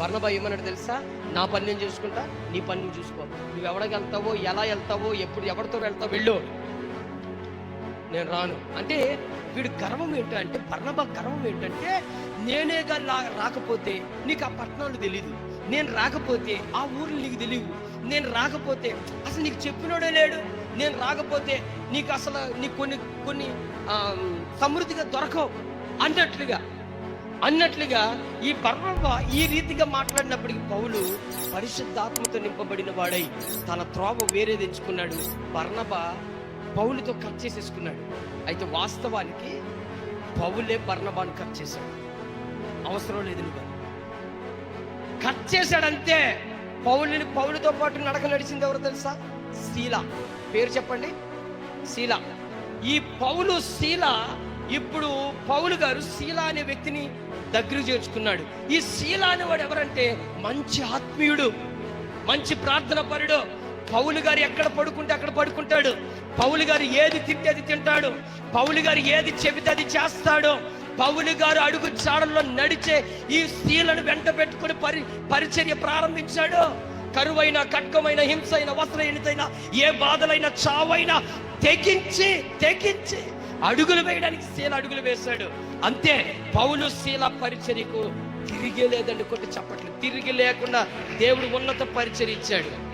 బర్ణబా ఏమన్నాడు తెలుసా? నా పని నేను చూసుకుంటా నీ పని నువ్వు చూసుకో. నువ్వు ఎవడికి వెళ్తావో ఎలా వెళ్తావో ఎప్పుడు ఎవరితో వెళ్తావు వెళ్ళు. నేను రాను. అంటే వీడు గర్వం ఏంటంటే బర్ణబా గర్వం ఏంటంటే నేనే రాకపోతే నీకు ఆ పట్టణాలు తెలీదు. నేను రాకపోతే ఆ ఊర్లు నీకు తెలియవు నేను రాకపోతే అసలు నీకు చెప్పినోడే లేడు. నేను రాకపోతే నీకు అసలు నీకు కొన్ని కొన్ని సమృద్ధిగా దొరకవు. అన్నట్లుగా. అన్నట్లుగా ఈ పర్వ ఈ రీతిగా మాట్లాడినప్పటికీ పౌలు పరిశుద్ధాత్మతో నింపబడిన వాడై తన త్రోవ వేరే తెచ్చుకున్నాడు. బర్ణబ పౌలుతో కట్ చేసేసుకున్నాడు. అయితే వాస్తవానికి పౌలే బర్ణబాను కట్ చేశాడు. అవసరం లేదు నువ్వు. కట్ చేశాడంతే. పౌలుని పౌలుతో పాటు నడక నడిచింది ఎవరు తెలుసా? శీల పేరు చెప్పండి. శీల ఈ పౌలు శీల ఇప్పుడు పౌలు గారు శీల అనే వ్యక్తిని దగ్గర చేర్చుకున్నాడు. ఈ శీల అనేవాడు ఎవరంటే మంచి ఆత్మీయుడు మంచి ప్రార్థన పరుడు. పౌలు గారు ఎక్కడ పడుకుంటే అక్కడ పడుకుంటాడు. పౌలు గారు ఏది తింటే అది తింటాడు. పౌలు గారు ఏది చెబితే అది చేస్తాడు. పౌలు గారు అడుగు చాడల్లో నడిచే ఈ స్త్రీలను వెంట పెట్టుకుని పరి పరిచర్య ప్రారంభించాడు. కరువైన కట్కమైన హింస అయిన వస్త్రహీనతైన ఏ బాధలైన చావైనా తెగించి తెగించి అడుగులు వేయడానికి శీల అడుగులు వేశాడు. అంతే పౌలు శీల పరిచర్యకు తిరిగి లేదండి కొట్టి చెప్పట్లు తిరిగి లేకుండా దేవుడు ఉన్నత పరిచర్య ఇచ్చాడు.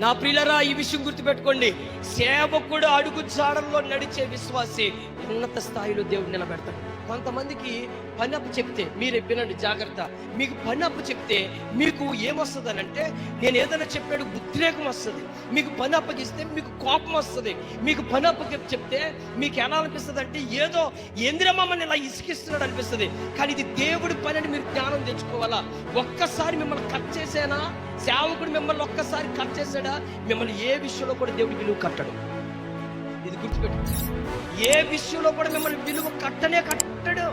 నా ప్రియులరా ఈ విషయం గుర్తుపెట్టుకోండి. సేవకుడు అడుగు జాడల్లో నడిచే విశ్వాసి ఉన్నత స్థాయిలో దేవుడు నిలబెడతాడు. కొంతమందికి పని అప్పు చెప్తే మీరు వినండి జాగ్రత్త. మీకు పని అప్పు చెప్తే మీకు ఏమొస్తుంది అంటే నేను ఏదైనా చెప్పాడు ఉద్రేకం వస్తుంది. మీకు పని అప్పగిస్తే మీకు కోపం వస్తుంది. మీకు పని అప్పకి చెప్తే మీకు ఎలా అనిపిస్తుంది అంటే ఏదో ఎందిరా మమ్మల్ని ఇలా ఇసుకిస్తున్నాడు అనిపిస్తుంది. కానీ ఇది దేవుడి పని అని మీరు జ్ఞానం తెచ్చుకోవాలా? ఒక్కసారి మిమ్మల్ని కట్ చేసేనా? సేవకుడు మిమ్మల్ని ఒక్కసారి కట్ చేశాడా? మిమ్మల్ని ఏ విషయంలో కూడా దేవుడికి నువ్వు కట్టడు. ఇది గుర్తుపెట్టు. ఏ విషయంలో కూడా మిమ్మల్ని విలువ కట్టనే కట్టడు.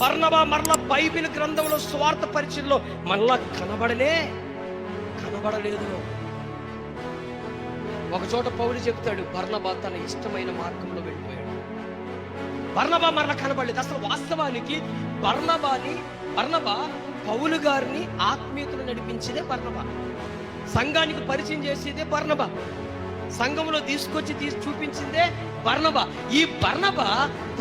బర్ణబా మరలా బైబిల్ గ్రంథంలో స్వార్థ పరిచయంలో మళ్ళా కనబడలే కనబడలేదు. ఒకచోట పౌలు చెప్తాడు బర్ణబా తన ఇష్టమైన మార్గంలో వెళ్ళిపోయాడు. బర్ణబా మరణ కనబడలేదు. అసలు వాస్తవానికి బర్ణబాని బర్ణబా పౌలు గారిని ఆత్మీయతను నడిపించేదే బర్ణబా. సంఘానికి పరిచయం చేసేదే బర్ణబా. సంఘంలో తీసుకొచ్చి తీసి చూపించిందే బర్ణబ. ఈ బర్ణబ